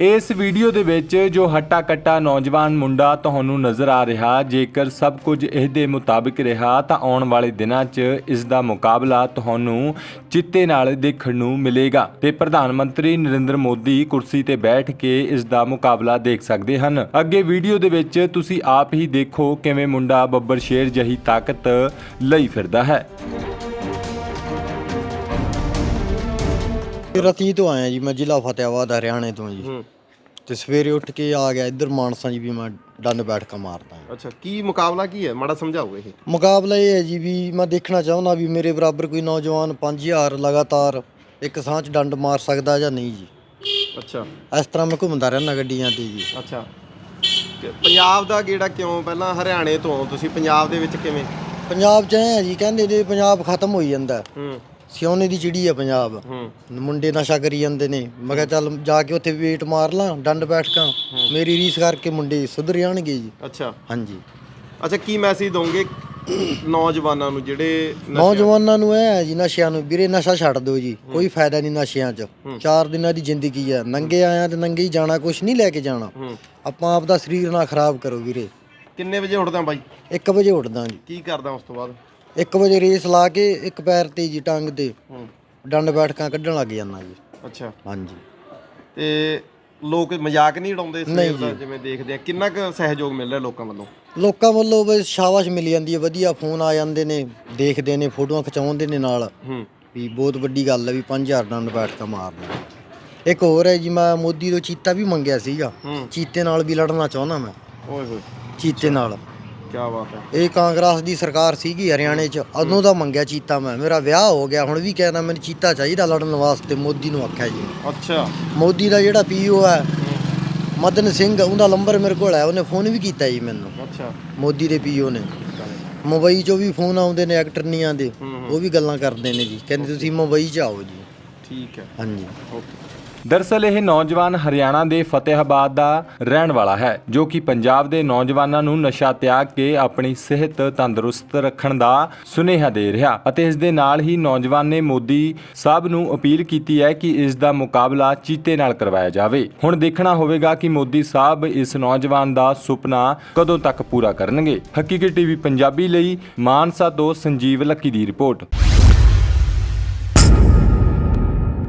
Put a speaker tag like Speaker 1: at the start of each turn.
Speaker 1: ਇਸ ਵੀਡੀਓ ਦੇ ਵਿੱਚ ਜੋ ਹੱਟਾ ਕੱਟਾ ਨੌਜਵਾਨ ਮੁੰਡਾ ਤੁਹਾਨੂੰ ਨਜ਼ਰ ਆ ਰਿਹਾ, ਜੇਕਰ ਸਭ ਕੁਝ ਇਹਦੇ ਮੁਤਾਬਿਕ ਰਿਹਾ, ਤਾਂ ਆਉਣ ਵਾਲੇ ਦਿਨਾਂ 'ਚ ਇਸ ਦਾ ਮੁਕਾਬਲਾ ਤੁਹਾਨੂੰ ਚਿੱਤੇ ਨਾਲ ਦੇਖਣ ਨੂੰ ਮਿਲੇਗਾ। ਤੇ ਪ੍ਰਧਾਨ ਮੰਤਰੀ ਨਰਿੰਦਰ ਮੋਦੀ ਕੁਰਸੀ ਤੇ ਬੈਠ ਕੇ ਇਸ ਦਾ ਮੁਕਾਬਲਾ ਦੇਖ ਸਕਦੇ ਹਨ। ਅੱਗੇ ਵੀਡੀਓ ਦੇ ਵਿੱਚ ਤੁਸੀਂ ਆਪ ਹੀ ਦੇਖੋ ਕਿਵੇਂ ਮੁੰਡਾ ਬੱਬਰ ਸ਼ੇਰ ਜਹੀ ਤਾਕਤ ਲਈ ਫਿਰਦਾ ਹੈ।
Speaker 2: ਰਤੀ ਤੋਂ ਆਇਆ ਜੀ ਮੈਂ ਜ਼ਿਲ੍ਹਾ ਫਤਿਆਬਾਦ ਹਰਿਆਣੇ ਤੋਂ ਜੀ। ਤੇ ਸਵੇਰੇ ਉੱਠ ਕੇ ਆ ਗਿਆ ਇੱਧਰ ਮਾਨਸਾ ਜੀ ਵੀ ਮੈਂ ਡੰਡ ਬੈਠ ਕੇ ਮਾਰਦਾ
Speaker 3: ਅੱਛਾ ਕੀ ਮੁਕਾਬਲਾ ਕੀ ਹੈ? ਮਾੜਾ ਸਮਝਾਓ ਇਹ।
Speaker 2: ਮੁਕਾਬਲਾ ਇਹ ਹੈ ਜੀ ਵੀ ਮੈਂ ਦੇਖਣਾ ਚਾਹੁੰਦਾ ਵੀ ਮੇਰੇ ਬਰਾਬਰ ਕੋਈ ਨੌਜਵਾਨ 5000 ਲਗਾਤਾਰ ਇੱਕ ਸਾਹ 'ਚ ਡੰਡ ਮਾਰ ਸਕਦਾ ਜਾਂ ਨਹੀਂ ਜੀ।
Speaker 3: ਅੱਛਾ।
Speaker 2: ਇਸ ਤਰ੍ਹਾਂ ਮੈਂ ਘੁੰਮਦਾ ਰਹਿਣਾ ਗੱਡੀਆਂ ਤੇ ਜੀ।
Speaker 3: ਅੱਛਾ। ਪੰਜਾਬ ਦਾ ਗੇੜਾ ਕਿਉਂ? ਪਹਿਲਾਂ ਹਰਿਆਣੇ ਤੋਂ ਤੁਸੀਂ ਪੰਜਾਬ ਦੇ ਵਿੱਚ ਕਿਵੇਂ?
Speaker 2: ਪੰਜਾਬ 'ਚ ਹੈ ਜੀ ਕਹਿੰਦੇ ਜੇ ਪੰਜਾਬ ਖਤਮ ਹੋਈ ਜਾਂਦਾ।
Speaker 3: ਹੂੰ।
Speaker 2: ਸਿਉਨੇ ਦੀ ਚਿੜੀ ਹੈ ਪੰਜਾਬ।
Speaker 3: ਹੂੰ।
Speaker 2: ਮੁੰਡੇ ਨਸ਼ਾ ਕਰੀ ਜਾਂਦੇ ਨੇ। ਮੈਂ ਕਿਹਾ ਚੱਲ ਜਾ ਕੇ ਉੱਥੇ ਵੇਟ ਮਾਰ ਲਾਂ ਡੰਡ ਬੈਠ ਕੇ। ਮੇਰੀ ਰੀਸ ਕਰਕੇ ਮੁੰਡੇ ਸੁਧਰ ਜਾਣਗੇ ਜੀ।
Speaker 3: ਅੱਛਾ।
Speaker 2: ਹਾਂਜੀ।
Speaker 3: ਅੱਛਾ ਕੀ ਮੈਸੇਜ ਦੋਗੇ ਨੌਜਵਾਨਾਂ ਨੂੰ ਜਿਹੜੇ
Speaker 2: ਨੌਜਵਾਨਾਂ ਨੂੰ ਇਹ ਹੈ ਜੀ ਨਸ਼ਿਆਂ ਨੂੰ। ਵੀਰੇ ਨਸ਼ਾ ਛੱਡ ਦਿਓ ਜੀ। ਕੋਈ ਫਾਇਦਾ ਨਹੀਂ ਨਸ਼ਿਆਂ 'ਚ। ਚਾਰ ਦਿਨਾਂ ਦੀ ਜ਼ਿੰਦਗੀ ਹੈ ਨੰਗੇ ਆਇਆ ਤੇ ਨੰਗੇ ਹੀ ਜਾਣਾ ਕੁਝ ਨਹੀਂ ਲੈ ਕੇ ਜਾਣਾ। ਆਪਾਂ ਆਪ ਦਾ ਸਰੀਰ ਨਾ ਖਰਾਬ ਕਰੋ ਵੀਰੇ।
Speaker 3: ਕਿੰਨੇ ਵਜੇ ਉੱਠਦਾ ਬਾਈ?
Speaker 2: 1 ਵਜੇ ਉੱਠਦਾ ਜੀ।
Speaker 3: ਕੀ ਕਰਦਾ ਉਸ ਤੋਂ ਬਾਅਦ?
Speaker 2: 1 ਵਜੇ ਰੇਸ ਲਾ ਕੇ ਇੱਕ ਪੈਰ ਤੇ ਜੀ ਟੰਗ ਤੇ
Speaker 3: ਹੂੰ।
Speaker 2: ਡੰਡ ਬੈਠਕਾਂ ਕੱਢਣ ਲੱਗ ਜਾਂਦਾ ਜੀ।
Speaker 3: ਅੱਛਾ।
Speaker 2: ਹਾਂਜੀ।
Speaker 3: ਤੇ ਲੋਕ ਮਜ਼ਾਕ ਨਹੀਂ ਉਡਾਉਂਦੇ
Speaker 2: ਨਹੀਂ
Speaker 3: ਸਵੇਰ ਦਾ ਜਿਵੇਂ ਦੇਖਦੇ ਆ? ਕਿੰਨਾ ਕੁ ਸਹਿਯੋਗ ਮਿਲ ਰਿਹਾ ਲੋਕਾਂ ਵੱਲੋਂ?
Speaker 2: ਲੋਕਾਂ ਵੱਲੋਂ ਬਸ ਸ਼ਾਬਾਸ਼ ਮਿਲ ਜਾਂਦੀ ਹੈ ਵਧੀਆ ਫੋਨ ਆ ਜਾਂਦੇ ਨੇ ਦੇਖਦੇ ਨੇ ਫੋਟੋਆਂ ਖਿਚਾਉਂਦੇ ਨੇ ਨਾਲ।
Speaker 3: ਹੂੰ।
Speaker 2: ਵੀ ਬਹੁਤ ਵੱਡੀ ਗੱਲ ਹੈ ਵੀ 5000 ਡੰਡ ਬੈਠਕਾਂ ਮਾਰਨਾ। ਇੱਕ ਹੋਰ ਹੈ ਜੀ ਮੈਂ ਮੋਦੀ ਤੋਂ ਚੀਤਾ ਵੀ ਮੰਗਿਆ ਸੀਗਾ।
Speaker 3: ਹੂੰ।
Speaker 2: ਚੀਤੇ ਨਾਲ ਵੀ ਲੜਨਾ ਚਾਹੁੰਦਾ ਮੈਂ।
Speaker 3: ਓਏ ਹੋਏ।
Speaker 2: ਚੀਤੇ ਨਾਲ।
Speaker 3: ਕੀ ਬਾਤ ਹੈ।
Speaker 2: ਇਹ ਕਾਂਗਰਸ ਦੀ ਸਰਕਾਰ ਸੀਗੀ ਹਰਿਆਣੇ 'ਚ। ਉਦੋਂ ਦਾ ਮੰਗਿਆ ਚੀਤਾ ਮੈਂ। ਮੇਰਾ ਵਿਆਹ ਹੋ ਗਿਆ। ਹੁਣ ਵੀ ਕਹਿੰਦਾ ਮੈਨੂੰ ਚੀਤਾ ਚਾਹੀਦਾ ਲੜਨ ਵਾਸਤੇ। ਮੋਦੀ ਨੂੰ ਆਖਿਆ ਜੀ।
Speaker 3: ਅੱਛਾ।
Speaker 2: ਮੋਦੀ ਦਾ ਜਿਹੜਾ ਪੀਓ ਹੈ ਮਦਨ ਸਿੰਘ ਉਹਦਾ ਨੰਬਰ ਮੇਰੇ ਕੋਲ ਹੈ। ਉਹਨੇ ਫੋਨ ਵੀ ਕੀਤਾ ਜੀ ਮੈਨੂੰ।
Speaker 3: ਅੱਛਾ।
Speaker 2: ਮੋਦੀ ਦੇ ਪੀਓ ਨੇ। ਮੁੰਬਈ 'ਚੋਂ ਵੀ ਫੋਨ ਆਉਂਦੇ ਨੇ ਐਕਟਰਨੀਆਂ ਦੇ। ਉਹ ਵੀ ਗੱਲਾਂ ਕਰਦੇ ਨੇ ਜੀ। ਕਹਿੰਦੇ ਤੁਸੀਂ ਮੁੰਬਈ 'ਚ ਆਓ ਜੀ।
Speaker 3: ਠੀਕ ਹੈ।
Speaker 2: ਹਾਂਜੀ।
Speaker 3: ਓਕੇ।
Speaker 1: ਦਰਸਲ ਇਹ ਨੌਜਵਾਨ ਹਰਿਆਣਾ ਦੇ ਫਤਿਹਾਬਾਦ ਦਾ ਰਹਿਣ ਵਾਲਾ ਹੈ, ਜੋ ਕਿ ਪੰਜਾਬ ਦੇ ਨੌਜਵਾਨਾਂ ਨੂੰ ਨਸ਼ਾ ਤਿਆਗ ਕੇ ਆਪਣੀ ਸਿਹਤ ਤੰਦਰੁਸਤ ਰੱਖਣ ਦਾ ਸੁਨੇਹਾ ਦੇ ਰਿਹਾ ਅਤੇ ਇਸ ਦੇ ਨਾਲ ਹੀ ਨੌਜਵਾਨ ਨੇ ਮੋਦੀ ਸਾਹਿਬ ਨੂੰ ਅਪੀਲ ਕੀਤੀ ਹੈ ਕਿ ਇਸ ਦਾ ਮੁਕਾਬਲਾ ਚੀਤੇ ਨਾਲ ਕਰਵਾਇਆ ਜਾਵੇ। ਹੁਣ ਦੇਖਣਾ ਹੋਵੇਗਾ ਕਿ ਮੋਦੀ ਸਾਹਿਬ ਇਸ ਨੌਜਵਾਨ ਦਾ ਸੁਪਨਾ ਕਦੋਂ ਤੱਕ ਪੂਰਾ ਕਰਨਗੇ। ਹਕੀਕੀ ਟੀਵੀ ਪੰਜਾਬੀ ਲਈ ਮਾਨਸਾ ਤੋਂ ਸੰਜੀਵ ਲੱਕੀ ਦੀ ਰਿਪੋਰਟ।